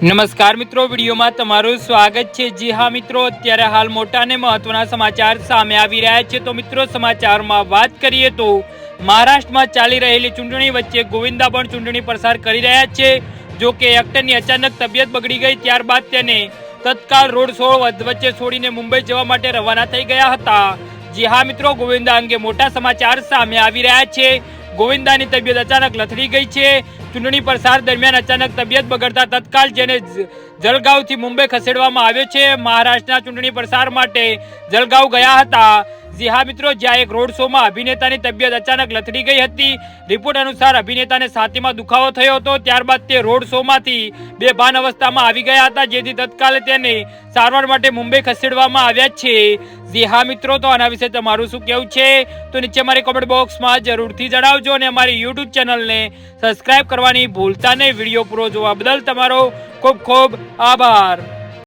નમસ્કાર મિત્રો, વિડીયોમાં તમારું સ્વાગત છે. જી હા મિત્રો, અત્યારે હાલ મોટા અને મહત્વના સમાચાર સામે આવી રહ્યા છે. તો મિત્રો, સમાચારમાં વાત કરીએ તો મહારાષ્ટ્રમાં ચાલી રહેલી ચૂંટણી વચ્ચે ગોવિંદા પણ ચૂંટણી પ્રસાર કરી રહ્યા છે. જો કે એક્ટરની અચાનક તબિયત બગડી ગઈ, ત્યારબાદ તેને તત્કાલ રોડ શો વચ્ચે છોડીને મુંબઈ જવા માટે રવાના થઈ ગયા હતા. જી હા મિત્રો, ગોવિંદા અંગે મોટા સમાચાર સામે આવી રહ્યા છે. ગોવિંદાની તબિયત અચાનક લથડી ગઈ છે. ચૂંટણી પ્રસાર દરમિયાન અચાનક તબિયત બગડતા તત્કાલ જેને જલગાંવથી મુંબઈ ખસેડવામાં આવ્યો છે. મહારાષ્ટ્રના ચૂંટણી પ્રસાર માટે જલગાંવ ગયા હતા. જી હા મિત્રો, જ્યાં એક રોડ શોમાં અભિનેતાની તબિયત અચાનક લથડી ગઈ હતી, રિપોર્ટ અનુસાર અભિનેતાને છાતીમાં દુખાવો થયો હતો, ત્યારબાદ તે રોડ શોમાંથી બેભાન અવસ્થામાં આવી ગયા હતા, જેથી તત્કાલે તેને સારવાર માટે મુંબઈ ખસેડવામાં આવ્યા છે. જી હા મિત્રો, તો આના વિશે તમારું શું કહેવું છે? તો નીચે મારી કોમેન્ટ બોક્સમાં જરૂરથી જણાવજો અને અમારી યુટ્યુબ ચેનલને સબસ્ક્રાઇબ કરવાની ભૂલતા નહીં. વીડિયો પૂરો જોવા બદલ તમારો ખૂબ ખૂબ આભાર.